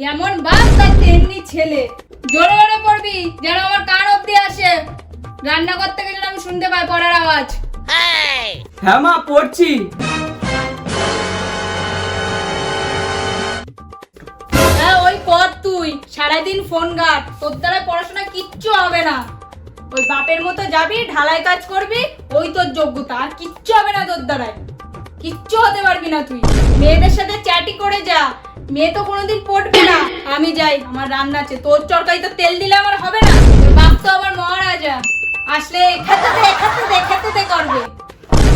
যেমন বাপ তার তেমনি ছেলে। জোরে জোরে পড়বি যেন আমার কান অব্দি আসে। রান্নাঘর থেকে যেন আমি শুনতে পাই পড়ার আওয়াজ। হ্যাঁ মা পড়ছি। হ্যাঁ ওই কর তুই। সারাদিন ফোন ঘাট। তোর দ্বারা পড়াশোনা কিচ্ছু হবে না। ওই বাপের মতো যাবি ঢালাই কাজ করবি ওই তোর যোগ্যতা। আর কিচ্ছু হবে না তোর দ্বারায়। কিচ্ছু হতে পারবি না তুই। মেয়েদের সাথে চ্যাটি করে যা। মেয়ে তো কোনোদিন পড়বে না। আমি যাই আমার রান্না আছে। তোর চরকারিতে তেল দিলে আমার হবে না। তোর বাপ তো আমার মহারাজা। আসলে খেতে দে খেতে দে খেতে দে করবে।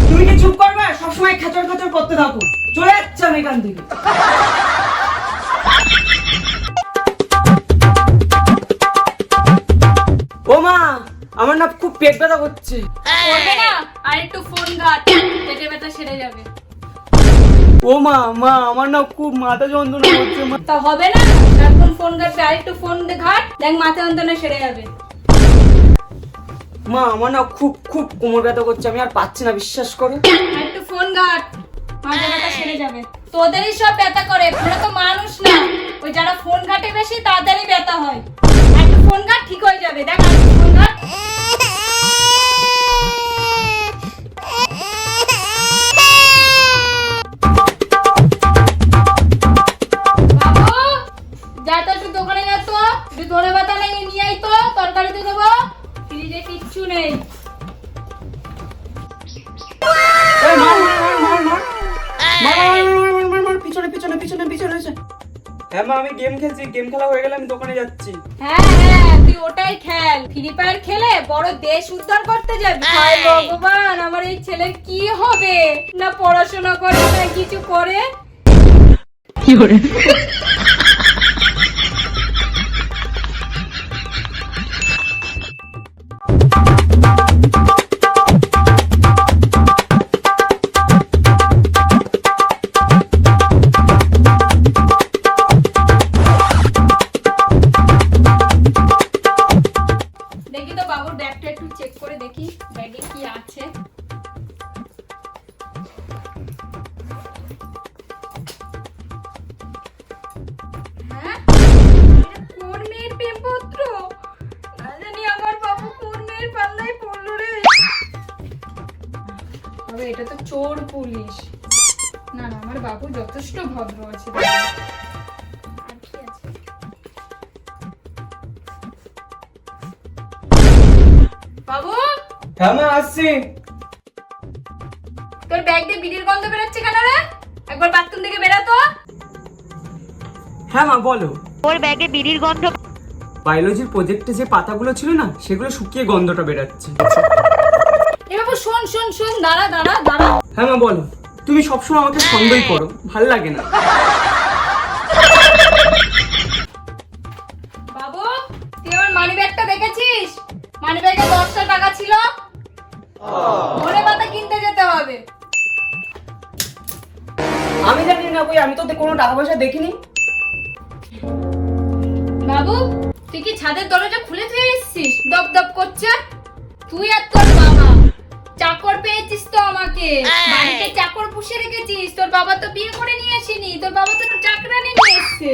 তুমি কি চুপ করবে? সবসময় খেচর খেচর করতে থাকো। চলে যাচ্ছে আমি এখান থেকে। ও মা আমার না খুব পেট ব্যথা করছে। করবে না? আর একটু ফোন ঘাট। পেটে ব্যথা সেরে যাবে। ও মা মা আমার না খুব মাথা যন্ত্রণা মা। তা হবে না। এখন ফোন ঘাটবে আর একটু ফোন ঘাট দেখ মাথা যন্ত্রণা সেরে যাবে। মা আমার না খুব খুব কোমর ব্যথা করছে আমি আর পাচ্ছি না বিশ্বাস করো। একটু ফোন ঘাট মাথা ব্যথা সেরে যাবে। তোদেরই সব ব্যথা করে ওরা তো মানুষ না। ওই যারা ফোন ঘাটে বেশি তাদেরই ব্যথা হয়। একটু ফোন ঘাট ঠিক হয়ে যাবে দেখ। মার, মার, পিছনে পিছনে পিছনে পিছনে পিছনে। হ্যাঁ মা আমি গেম খেলছি। গেম খেলা হয়ে গেলে আমি দোকানে যাচ্ছি। হ্যাঁ হ্যাঁ তুই ওটাই খেল। ফ্রি ফায়ার খেলে বড় দেশ উদ্ধার করতে যাবি। হায় ভগবান আমার এই ছেলের কি হবে? না পড়াশোনা করে না কিছু করে? দেখি দেখি ব্যাগে কি আছে? হ্যাঁ? এটা তো চোর পুলিশ। না না, আমার বাবু যথেষ্ট ভদ্র আছে? বাবু! হ্যাঁ মা আসছি। তোর ব্যাগ দিয়ে বিড়ির গন্ধ বেরোচ্ছে কেন রে? একবার বাথরুম থেকে বেরো তো। হ্যাঁ মা বলো। ওর ব্যাগে বিড়ির গন্ধ বায়োলজির প্রজেক্টে যে পাতাগুলো ছিল না সেগুলো শুকিয়ে গন্ধটা বেরাচ্ছে। এ বাবু শোন শোন শোন দাঁড়া দাঁড়া দাঁড়া। হ্যাঁ মা বলো। তুমি সবসময় আমাকে সন্দেহ করো ভালো লাগে না। বাবু তুই আমার মানি ব্যাগটা দেখেছিস? মানি ব্যাগে দশটা টাকা ছিল। ধনে পাতা কিনতে যেতে হবে। আমি জানি না কই আমি তো কোনো টাকা পয়সা দেখিনি। বাবু তুই কি ছাদের দরজা খুলে থুয়ে এসেছিস? দপ দপ করছে। তুই আর তোর বাবা। চাকর পেয়েছিস তো আমাকে। বাড়িতে চাকর পুষে রেখেছিস। তোর বাবা তো বিয়ে করে নিয়ে আসেনি। তোর বাবা তো চাকরানি নিয়ে এসছে।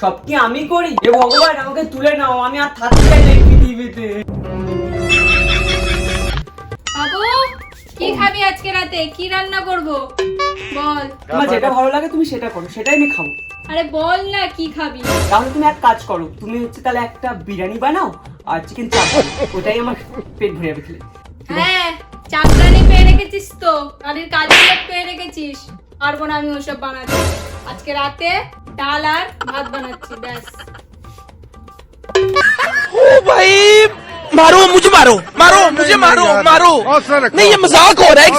সব কি আমি করি? এ ভগবান আমাকে তুলে নাও। আমি আর থাকতে চাই না পৃথিবীতে। আমি আজকে রাতে কি রান্না করব? বল। তোমার যেটা ভালো লাগে তুমি সেটা করো সেটাই আমি খাব। আরে বল না কি খাবি? তাহলে তুমি এক কাজ করো তুমি হচ্ছে তাহলে একটা বিরিয়ানি বানাও আর চিকেন চাপ ওটাই আমার পেট ভরে যাবে খেলে। হ্যাঁ চাপরানি পেয়ে রেখেছিস তো গাড়ির কাজগুলো পেয়ে রেখেছিস। আর না আমি ওসব বানাতে। আজকে রাতে ডাল আর ভাত বানাচ্ছি ব্যাস। ও ভাই! मारो मुझे मारो मारो मुझे मारो मारो। नहीं ये मज़ाक हो रहा है